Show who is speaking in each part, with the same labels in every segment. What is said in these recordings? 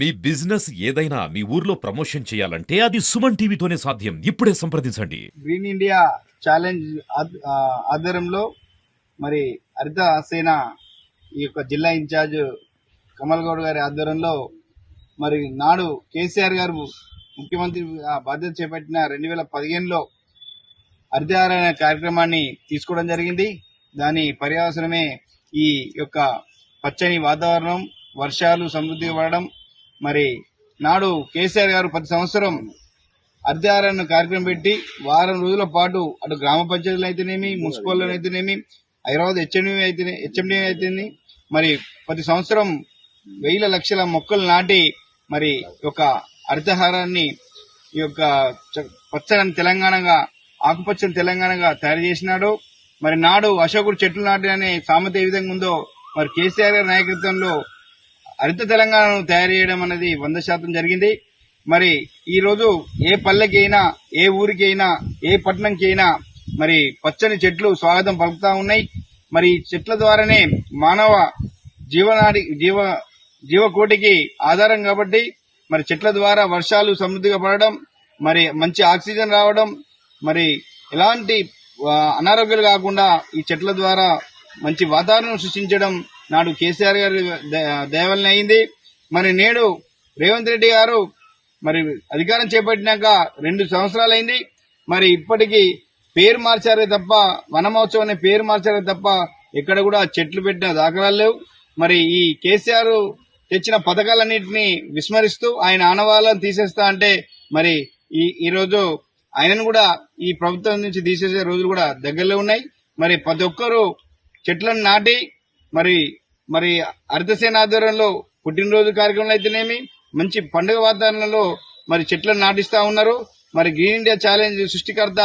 Speaker 1: మీ business ఏదైనా మీ ఊర్లో promotion చేయాలంటే అది సుమన్ టీవీతోనే సాధ్యం. ఇప్పుడే సంప్రదించండి.
Speaker 2: గ్రీన్ ఇండియా ఛాలెంజ్ ఆధ్వర్యంలో మరి హరిత సేన ఈ యొక్క జిల్లా ఇన్ఛార్జ్ కమల్ గౌడ్ గారి ఆధ్వర్యంలో మరి నాడు కేసీఆర్ గారు ముఖ్యమంత్రి బాధ్యత చేపట్టిన రెండు వేల పదిహేనులో హరితహార కార్యక్రమాన్ని తీసుకోవడం జరిగింది. దాని పర్యావసరమే ఈ యొక్క పచ్చని వాతావరణం వర్షాలు సమృద్ధి పడడం మరి నాడు కేసీఆర్ గారు ప్రతి సంవత్సరం అర్ధారాన్ని కార్యక్రమం పెట్టి వారం రోజుల పాటు అటు గ్రామ పంచాయతీలు అయితేనేమి మున్సిపాలిటీలు అయితేనేమి హైదరాబాద్ హెచ్ఎండి అయితే హెచ్ఎండి అయితేనే మరి ప్రతి సంవత్సరం వేల లక్షల మొక్కలు నాటి మరి యొక్క హరితహారాన్ని ఈ యొక్క చ- పచ్చని తెలంగాణగా ఆకుపచ్చని తెలంగాణగా తయారు చేసినాడు. మరి నాడు అశోకుడు చెట్లు నాటి అనే సామెత ఏ విధంగా ఉందో మరి కేసీఆర్ గారి నాయకత్వంలో హరిత తెలంగాణను తయారు చేయడం అనేది వంద శాతం జరిగింది. మరి ఈరోజు ఏ పల్లెకి అయినా ఏ ఊరికి అయినా ఏ పట్టణంకి అయినా మరి పచ్చని చెట్లు స్వాగతం పలుకుతా ఉన్నాయి. మరి చెట్ల ద్వారానే మానవ జీవనాడి జీవ జీవకోటికి ఆధారం కాబట్టి మరి చెట్ల ద్వారా వర్షాలు సమృద్ధిగా పడడం మరి మంచి ఆక్సిజన్ రావడం మరి ఎలాంటి అనారోగ్యాలు కాకుండా ఈ చెట్ల ద్వారా మంచి వాతావరణం సృష్టించడం నాడు కేసీఆర్ గారి ద- దయవలన అయింది. మరి నేడు రేవంత్ రెడ్డి గారు మరి అధికారం చేపట్టినాక రెండు సంవత్సరాలైంది. మరి ఇప్పటికీ పేరు మార్చారే తప్ప వనమహోత్సవం అనే పేరు మార్చారే తప్ప ఎక్కడ కూడా చెట్లు పెట్టిన దాఖలాలు లేవు. మరి ఈ కేసీఆర్ తెచ్చిన పథకాలన్నింటినీ విస్మరిస్తూ ఆయన ఆనవాళ్ళని తీసేస్తా అంటే మరి ఈ ఈరోజు ఆయనను కూడా ఈ ప్రభుత్వం నుంచి తీసేసే రోజులు కూడా దగ్గరలో ఉన్నాయి. మరి ప్రతి ఒక్కరూ చెట్లను నాటి మరి మరి హరితసేన ఆధ్వర్యంలో పుట్టినరోజు కార్యక్రమం అయితేనేమి మంచి పండుగ వాతావరణంలో మరి చెట్లను నాటిస్తా ఉన్నారు. మరి గ్రీన్ ఇండియా ఛాలెంజ్ సృష్టికర్త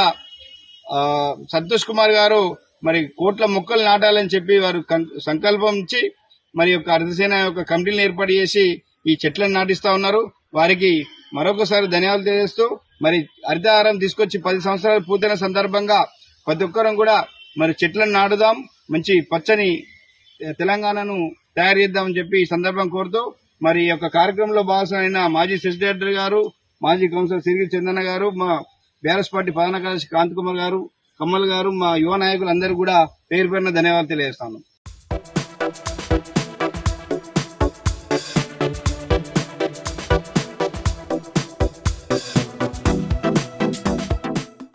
Speaker 2: సంతోష్ కుమార్ గారు మరి కోట్ల మొక్కలు నాటాలని చెప్పి వారు కం- సంకల్పం ఇచ్చి మరి యొక్క అర్ధసేన యొక్క కమిటీని ఏర్పాటు చేసి ఈ చెట్లను నాటిస్తా ఉన్నారు. వారికి మరొకసారి ధన్యవాదాలు తెలియజేస్తూ మరి హరితహారం తీసుకొచ్చి పది సంవత్సరాలు పూర్తయిన సందర్భంగా ప్రతి ఒక్కరం కూడా మరి చెట్లను నాటుదాం. మంచి పచ్చని తెలంగాణను తయారు చేద్దామని చెప్పి ఈ సందర్భం కోరుతూ మరి ఈ యొక్క కార్యక్రమంలో భాగస్వామైన మాజీ సెక్రటరీ గారు మాజీ కౌన్సిలర్ సిరిగి చందన్న గారు మా బీఆర్ఎస్ పార్టీ ప్రధాన కార్యదర్శి కాంత్ కుమార్ గారు కమ్మల్ గారు మా యువ నాయకులందరూ కూడా పేరు పేరున ధన్యవాదాలు తెలియజేస్తాను.